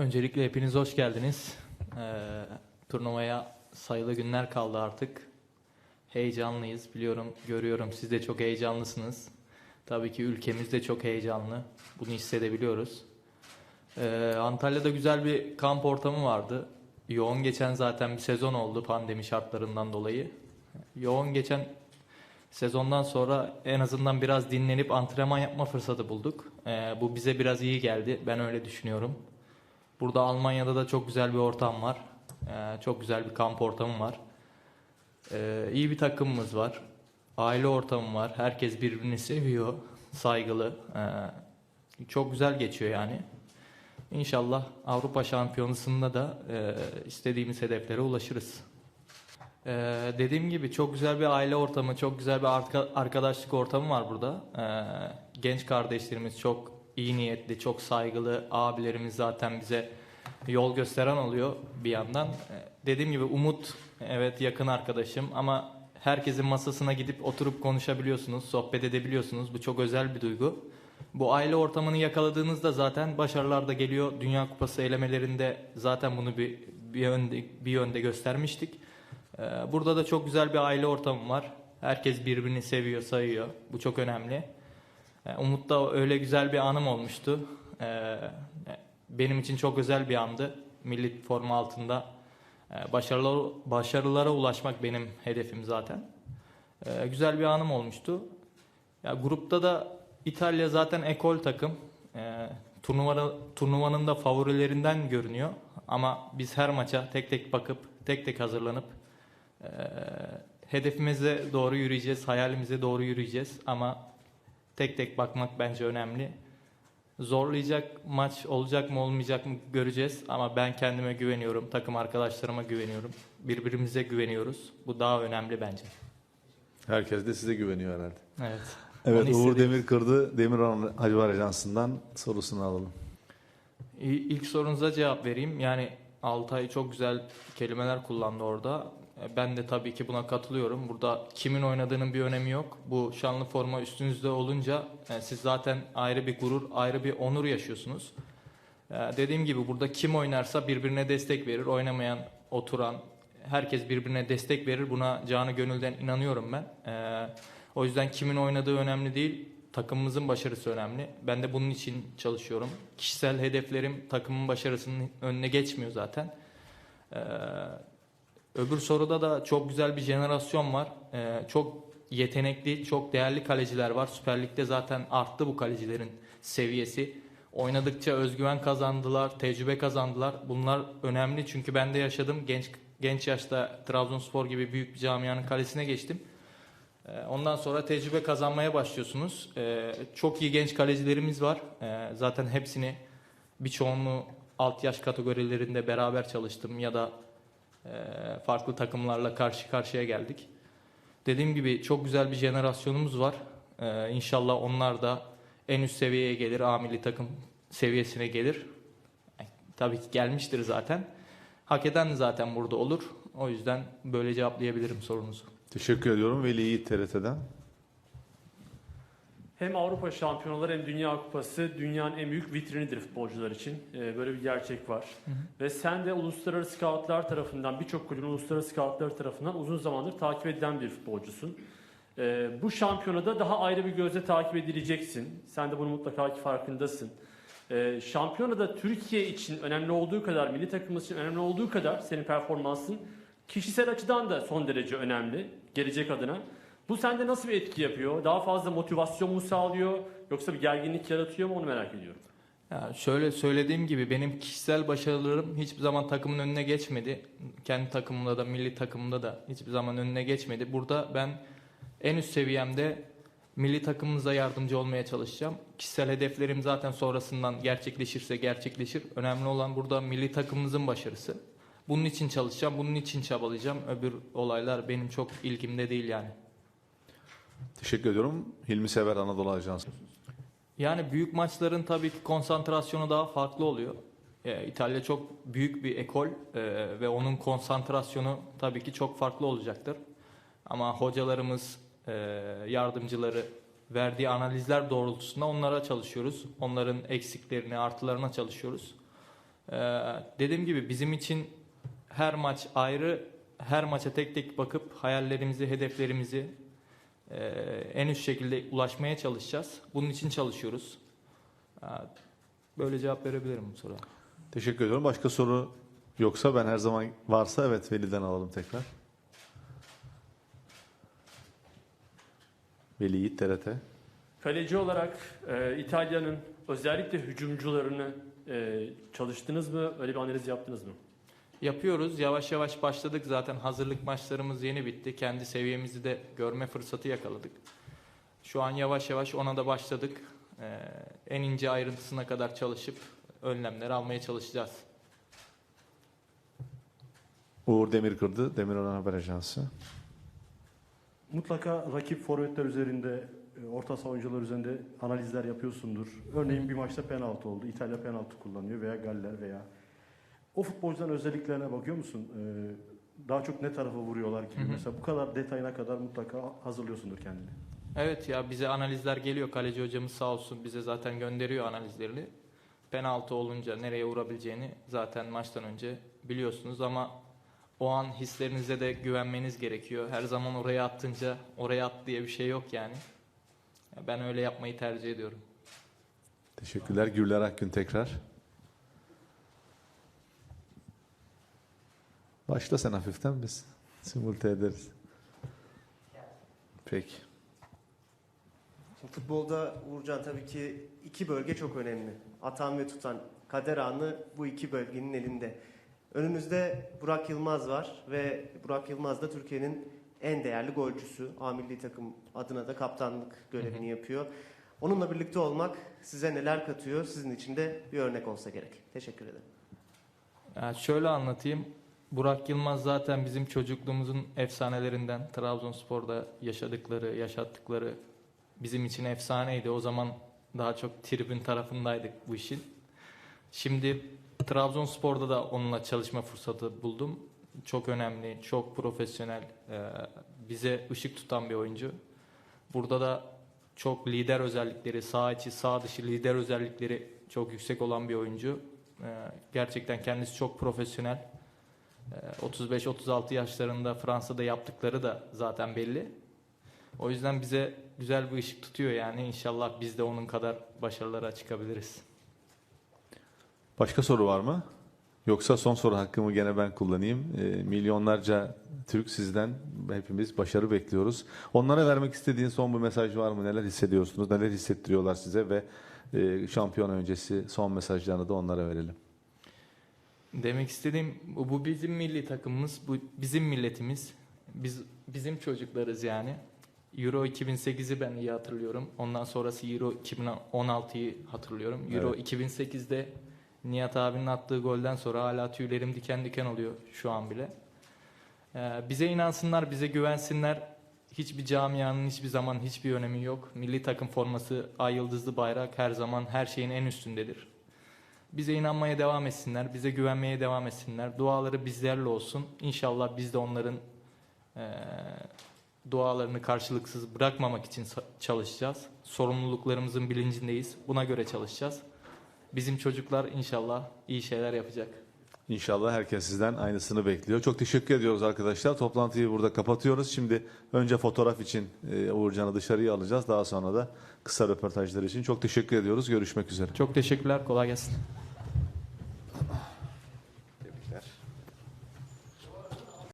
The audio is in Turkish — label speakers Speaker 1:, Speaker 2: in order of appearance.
Speaker 1: Öncelikle hepiniz hoş geldiniz. Ee, turnuvaya sayılı günler kaldı artık. Heyecanlıyız biliyorum, görüyorum siz de çok heyecanlısınız. Tabii ki ülkemiz de çok heyecanlı. Bunu hissedebiliyoruz. Ee, Antalya'da güzel bir kamp ortamı vardı. Yoğun geçen zaten bir sezon oldu pandemi şartlarından dolayı. Yoğun geçen sezondan sonra en azından biraz dinlenip antrenman yapma fırsatı bulduk. Ee, bu bize biraz iyi geldi. Ben öyle düşünüyorum. Burada Almanya'da da çok güzel bir ortam var. Ee, çok güzel bir kamp ortamı var. Ee, iyi bir takımımız var. Aile ortamı var. Herkes birbirini seviyor. Saygılı. Ee, çok güzel geçiyor yani. İnşallah Avrupa Şampiyonası'nda da e, istediğimiz hedeflere ulaşırız. Ee, dediğim gibi çok güzel bir aile ortamı, çok güzel bir arka- arkadaşlık ortamı var burada. Ee, genç kardeşlerimiz çok iyi niyetli, çok saygılı. Abilerimiz zaten bize yol gösteren oluyor bir yandan. Ee, dediğim gibi Umut evet yakın arkadaşım ama herkesin masasına gidip oturup konuşabiliyorsunuz, sohbet edebiliyorsunuz. Bu çok özel bir duygu. Bu aile ortamını yakaladığınızda zaten başarılar da geliyor. Dünya Kupası elemelerinde zaten bunu bir bir yönde bir yönde göstermiştik. Ee, Burada da çok güzel bir aile ortamı var. Herkes birbirini seviyor, sayıyor. Bu çok önemli. Ee, Umut'ta öyle güzel bir anım olmuştu. Ee, Benim için çok özel bir andı. Milli forma altında e, başarılara, başarılara ulaşmak benim hedefim zaten. Ee, Güzel bir anım olmuştu. Ya grupta da İtalya zaten ekol takım. Ee, turnuva, turnuvanın da favorilerinden görünüyor. Ama biz her maça tek tek bakıp, tek tek hazırlanıp ee, hedefimize doğru yürüyeceğiz, hayalimize doğru yürüyeceğiz ama tek tek bakmak bence önemli. Zorlayacak maç olacak mı olmayacak mı göreceğiz ama ben kendime güveniyorum, takım arkadaşlarıma güveniyorum, birbirimize güveniyoruz. Bu daha önemli bence.
Speaker 2: Herkes de size güveniyor herhalde.
Speaker 1: Evet.
Speaker 2: Evet
Speaker 1: Onu
Speaker 2: Uğur. Demir kırdı. Demirhan Hacıvar Ajansı'ndan sorusunu alalım.
Speaker 1: İlk sorunuza cevap vereyim. Yani Altay çok güzel kelimeler kullandı orada. E, Ben de tabii ki buna katılıyorum. Burada kimin oynadığının bir önemi yok. Bu şanlı forma üstünüzde olunca e, siz zaten ayrı bir gurur, ayrı bir onur yaşıyorsunuz. E, Dediğim gibi burada kim oynarsa birbirine destek verir. Oynamayan, oturan, herkes birbirine destek verir. Buna canı gönülden inanıyorum ben. E, O yüzden kimin oynadığı önemli değil. Takımımızın başarısı önemli. Ben de bunun için çalışıyorum. Kişisel hedeflerim takımın başarısının önüne geçmiyor zaten. Öbür soruda da çok güzel bir jenerasyon var. Ee, çok yetenekli, çok değerli kaleciler var. Süper Lig'de zaten arttı bu kalecilerin seviyesi. Oynadıkça özgüven kazandılar, tecrübe kazandılar. Bunlar önemli çünkü ben de yaşadım. Genç genç yaşta Trabzonspor gibi büyük bir camianın kalesine geçtim. Ee, Ondan sonra tecrübe kazanmaya başlıyorsunuz. Ee, Çok iyi genç kalecilerimiz var. Ee, Zaten hepsini birçoğunu alt yaş kategorilerinde beraber çalıştım ya da farklı takımlarla karşı karşıya geldik. Dediğim gibi çok güzel bir jenerasyonumuz var. Ee, İnşallah onlar da en üst seviyeye gelir, A milli takım seviyesine gelir. Tabii ki gelmiştir zaten. Hak eden de zaten burada olur. O yüzden böyle cevaplayabilirim sorunuzu.
Speaker 2: Teşekkür ediyorum Veli Yiğit TRT'den.
Speaker 3: Hem Avrupa Şampiyonaları hem Dünya Kupası dünyanın en büyük vitrinidir futbolcular için. Ee, böyle bir gerçek var. Ve sen de uluslararası scoutlar tarafından, birçok kulübün uluslararası scoutlar tarafından uzun zamandır takip edilen bir futbolcusun. Ee, bu şampiyonada daha ayrı bir gözle takip edileceksin. Sen de bunun mutlaka ki farkındasın. Ee, şampiyonada Türkiye için önemli olduğu kadar, milli takımımız için önemli olduğu kadar senin performansın kişisel açıdan da son derece önemli gelecek adına. Bu sende nasıl bir etki yapıyor? Daha fazla motivasyon mu sağlıyor? Yoksa bir gerginlik yaratıyor mu onu merak ediyorum.
Speaker 1: Ya şöyle söylediğim gibi benim kişisel başarılarım hiçbir zaman takımın önüne geçmedi. Kendi takımımda da milli takımımda da hiçbir zaman önüne geçmedi. Burada ben en üst seviyemde milli takımımıza yardımcı olmaya çalışacağım. Kişisel hedeflerim zaten sonrasından gerçekleşirse gerçekleşir. Önemli olan burada milli takımımızın başarısı. Bunun için çalışacağım, bunun için çabalayacağım. Öbür olaylar benim çok ilgimde değil yani.
Speaker 2: Teşekkür ediyorum. Hilmi Sever Anadolu Ajansı.
Speaker 1: Yani büyük maçların tabii ki konsantrasyonu daha farklı oluyor. Ee, İtalya çok büyük bir ekol e, ve onun konsantrasyonu tabii ki çok farklı olacaktır. Ama hocalarımız, e, yardımcıları verdiği analizler doğrultusunda onlara çalışıyoruz. Onların eksiklerini, artılarına çalışıyoruz. Ee, dediğim gibi bizim için her maç ayrı, her maça tek tek bakıp hayallerimizi, hedeflerimizi e, en üst şekilde ulaşmaya çalışacağız. Bunun için çalışıyoruz. Ee, Böyle cevap verebilirim bu soruya.
Speaker 2: Teşekkür ediyorum. Başka soru yoksa ben her zaman varsa evet Veli'den alalım tekrar. Veli Yiğit TRT.
Speaker 3: Kaleci olarak e, İtalya'nın özellikle hücumcularını e, çalıştınız mı? Öyle bir analiz yaptınız mı?
Speaker 1: Yapıyoruz. Yavaş yavaş başladık. Zaten hazırlık maçlarımız yeni bitti. Kendi seviyemizi de görme fırsatı yakaladık. Şu an yavaş yavaş ona da başladık. Ee, en ince ayrıntısına kadar çalışıp önlemler almaya çalışacağız.
Speaker 2: Uğur Demirkırdı, Demirören Haber Ajansı.
Speaker 4: Mutlaka rakip forvetler üzerinde, e, orta saha oyuncular üzerinde analizler yapıyorsundur. Örneğin bir maçta penaltı oldu. İtalya penaltı kullanıyor veya Galler veya o futbolcuların özelliklerine bakıyor musun? Ee, Daha çok ne tarafa vuruyorlar gibi.
Speaker 1: Hı hı.
Speaker 4: Mesela bu kadar detayına kadar mutlaka hazırlıyorsundur kendini.
Speaker 1: Evet ya bize analizler geliyor. Kaleci hocamız sağ olsun bize zaten gönderiyor analizlerini. Penaltı olunca nereye vurabileceğini zaten maçtan önce biliyorsunuz ama o an hislerinize de güvenmeniz gerekiyor. Her zaman oraya attınca oraya at diye bir şey yok yani. Ben öyle yapmayı tercih ediyorum.
Speaker 2: Teşekkürler. Gürler Akgün tekrar. Başla sen hafiften biz simülte ederiz. Peki.
Speaker 5: Şimdi futbolda Uğurcan tabii ki iki bölge çok önemli. Atan ve tutan kader anı bu iki bölgenin elinde. Önümüzde Burak Yılmaz var ve Burak Yılmaz da Türkiye'nin en değerli golcüsü. A milli takım adına da kaptanlık görevini yapıyor. Onunla birlikte olmak size neler katıyor? Sizin için de bir örnek olsa gerek. Teşekkür ederim.
Speaker 1: Yani şöyle anlatayım. Burak Yılmaz zaten bizim çocukluğumuzun efsanelerinden. Trabzonspor'da yaşadıkları, yaşattıkları bizim için efsaneydi. O zaman daha çok tribün tarafındaydık bu işin. Şimdi Trabzonspor'da da onunla çalışma fırsatı buldum. Çok önemli, çok profesyonel, e, bize ışık tutan bir oyuncu. Burada da çok lider özellikleri, sağ içi, sağ dışı lider özellikleri çok yüksek olan bir oyuncu. E, Gerçekten kendisi çok profesyonel. Ee, 35-36 yaşlarında Fransa'da yaptıkları da zaten belli. O yüzden bize güzel bir ışık tutuyor yani inşallah biz de onun kadar başarılara çıkabiliriz.
Speaker 2: Başka soru var mı? Yoksa son soru hakkımı gene ben kullanayım. Ee, milyonlarca Türk sizden hepimiz başarı bekliyoruz. Onlara vermek istediğin son bir mesaj var mı? Neler hissediyorsunuz? Neler hissettiriyorlar size ve e, şampiyon öncesi son mesajlarını da onlara verelim.
Speaker 1: Demek istediğim bu, bu bizim milli takımımız, bu bizim milletimiz. Biz bizim çocuklarız yani. Euro 2008'i ben iyi hatırlıyorum. Ondan sonrası Euro 2016'yı hatırlıyorum. Euro 2008'de Nihat abinin attığı golden sonra hala tüylerim diken diken oluyor şu an bile. Ee, bize inansınlar, bize güvensinler. Hiçbir camianın hiçbir zaman hiçbir önemi yok. Milli takım forması, ay yıldızlı bayrak her zaman her şeyin en üstündedir. Bize inanmaya devam etsinler, bize güvenmeye devam etsinler. Duaları bizlerle olsun. İnşallah biz de onların eee, dualarını karşılıksız bırakmamak için çalışacağız. Sorumluluklarımızın bilincindeyiz. Buna göre çalışacağız. Bizim çocuklar inşallah iyi şeyler yapacak.
Speaker 2: İnşallah herkes sizden aynısını bekliyor. Çok teşekkür ediyoruz arkadaşlar. Toplantıyı burada kapatıyoruz. Şimdi önce fotoğraf için e, Uğurcan'ı dışarıya alacağız. Daha sonra da kısa röportajlar için. Çok teşekkür ediyoruz. Görüşmek üzere.
Speaker 1: Çok teşekkürler, kolay gelsin.